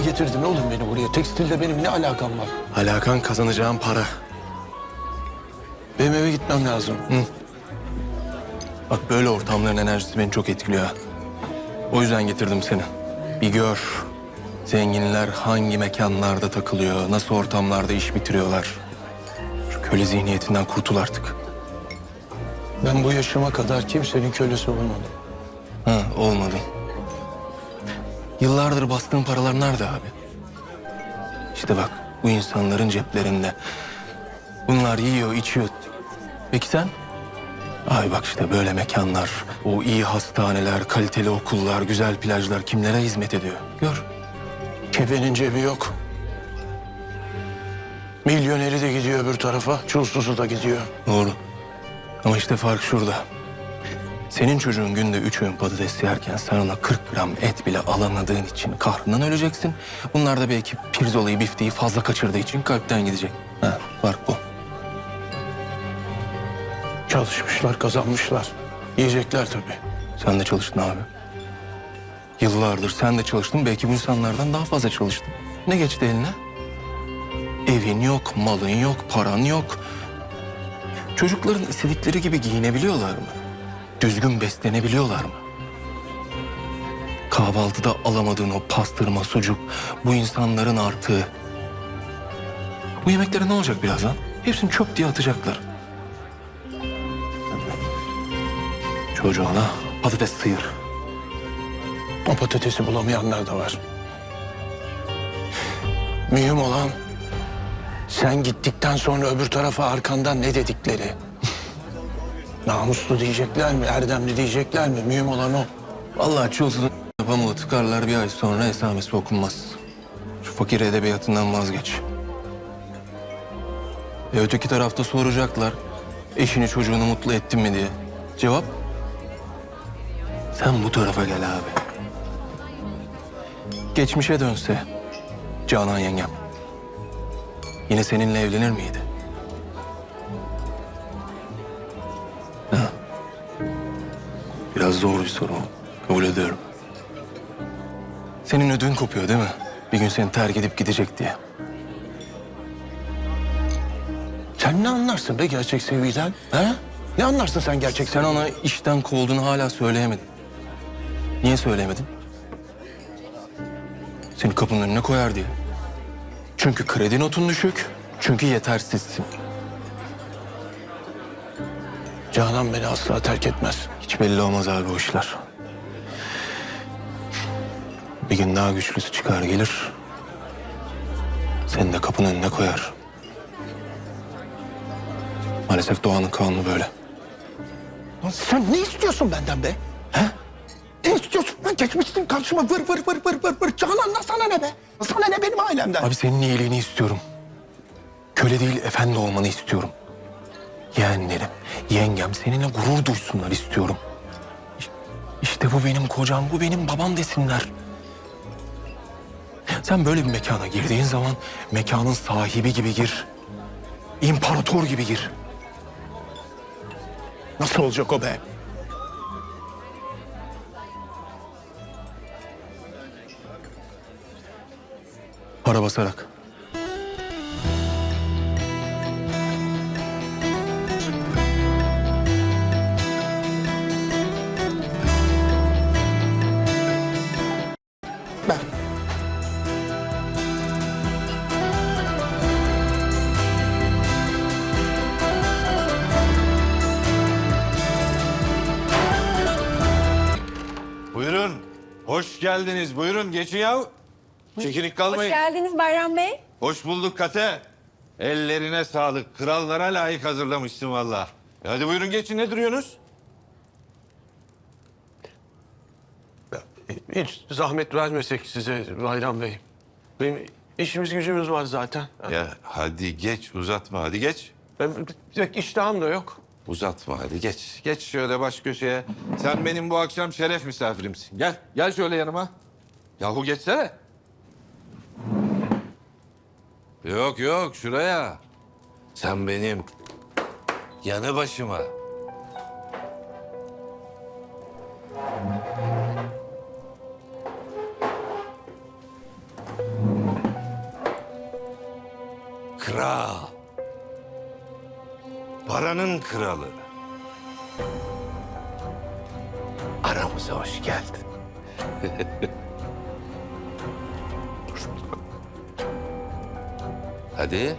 Niye getirdin oğlum beni buraya? Tekstilde benim ne alakam var? Alakan kazanacağım para. Benim eve gitmem lazım. Bak böyle ortamların enerjisi beni çok etkiliyor. ha. O yüzden getirdim seni. Bir gör. Zenginler hangi mekanlarda takılıyor, nasıl ortamlarda iş bitiriyorlar. Şu köle zihniyetinden kurtul artık. Ben bu yaşıma kadar kimsenin kölesi olmadım. Ha, olmadı. Yıllardır bastığın paralar nerede abi? İşte bak bu insanların ceplerinde. Bunlar yiyor, içiyor. Peki sen? Ay bak işte böyle mekanlar, o iyi hastaneler, kaliteli okullar, güzel plajlar kimlere hizmet ediyor? Gör. Kefenin cebi yok. Milyoneri de gidiyor öbür tarafa, çulsuzu da gidiyor. Doğru. Ama işte fark şurada. Senin çocuğun günde üç öğün patates yerken sen ona 40 gram et bile alamadığın için kahrından öleceksin. Bunlar da belki pirzolayı, bifteyi fazla kaçırdığı için kalpten gidecek. Ha, fark bu. Çalışmışlar, kazanmışlar. Yiyecekler tabii. Sen de çalıştın abi. Yıllardır sen de çalıştın. Belki bu insanlardan daha fazla çalıştın. Ne geçti eline? Evin yok, malın yok, paran yok. Çocukların istedikleri gibi giyinebiliyorlar mı? Düzgün beslenebiliyorlar mı? Kahvaltıda alamadığın o pastırma, sucuk, bu insanların artığı. Bu yemeklere ne olacak birazdan? Hepsini çöp diye atacaklar. Çocuğuna patates sıyır. O patatesi bulamayanlar da var. Mühim olan sen gittikten sonra öbür tarafa arkandan ne dedikleri. Namuslu diyecekler mi, erdemli diyecekler mi? Mühim olan o. Vallahi çulsuzun pamuğu tıkarlar bir ay sonra esamesi okunmaz. Şu fakir edebiyatından vazgeç. E öteki tarafta soracaklar. Eşini çocuğunu mutlu ettin mi diye. Cevap? Sen bu tarafa gel abi. Geçmişe dönse Canan yengem. Yine seninle evlenir miydi? Biraz zor bir soru. Kabul ediyorum. Senin ödün kopuyor değil mi? Bir gün seni terk edip gidecek diye. Sen ne anlarsın be gerçek sevgiden? He? Ne anlarsın sen gerçek Sen ona işten kovduğunu hala söyleyemedin. Niye söyleyemedin? Seni kapının önüne koyar diye. Çünkü kredi notun düşük, çünkü yetersizsin. Canan beni asla terk etmez. Hiç belli olmaz abi o işler. Bir gün daha güçlüsü çıkar gelir. Seni de kapının önüne koyar. Maalesef doğanın kanunu böyle. Lan sen ne istiyorsun benden be? He? Ne istiyorsun? Ben geçmişsin karşıma vır vır vır vır vır vır. Canan'la sana ne be? Sana ne benim ailemden? Abi senin iyiliğini istiyorum. Köle değil efendi olmanı istiyorum. Yeğenlerim, yengem seninle gurur duysunlar istiyorum. İşte bu benim kocam, bu benim babam desinler. Sen böyle bir mekana girdiğin zaman mekanın sahibi gibi gir. İmparator gibi gir. Nasıl olacak o be? Para basarak. Hoş geldiniz. Buyurun geçin ya. Çekinik Hoş kalmayın. geldiniz Bayram Bey. Hoş, bulduk Kate. Ellerine sağlık. Krallara layık hazırlamışsın valla. E Hadi buyurun geçin. Ne duruyorsunuz? Hiç zahmet vermesek size Bayram Bey. Benim işimiz gücümüz var zaten. Ya hadi geç uzatma. Hadi geç. Ben pek iştahım da yok. Uzatma hadi geç. Geç şöyle baş köşeye. Sen benim bu akşam şeref misafirimsin. Gel, gel şöyle yanıma. Yahu geçsene. Yok yok şuraya. Sen benim yanı başıma. Kral. Paranın kralı. Aramıza hoş geldin. Hadi.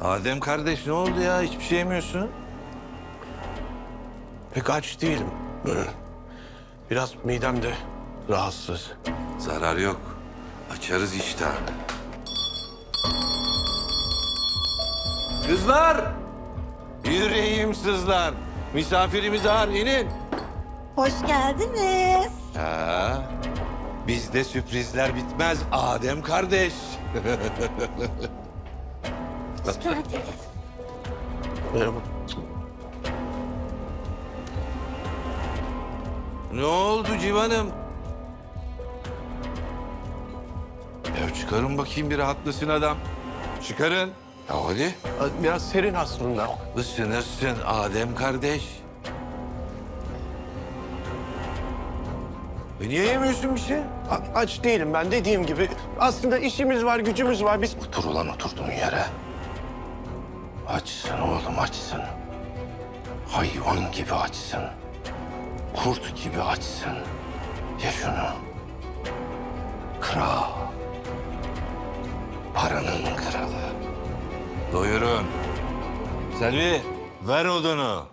Adem kardeş ne oldu ya? Hiçbir şey yemiyorsun. Pek aç değilim. Biraz midem de rahatsız. Zarar yok. Açarız iştahını. Kızlar! Yüreğim sızlar. Misafirimiz ağır inin. Hoş geldiniz. Ha, bizde sürprizler bitmez Adem kardeş. Geldiniz. Merhaba. ne oldu civanım? Ya çıkarın bakayım bir rahatlasın adam. Çıkarın. Ya hadi. Biraz serin aslında. Isınırsın Adem kardeş. E niye yemiyorsun bir şey? A- aç değilim ben dediğim gibi. Aslında işimiz var, gücümüz var. Biz Otur ulan oturduğun yere. Açsın oğlum açsın. Hayvan gibi açsın. Kurt gibi açsın. Ye şunu. Kral. Paranın kralı. Doyurun. Selvi ver odunu.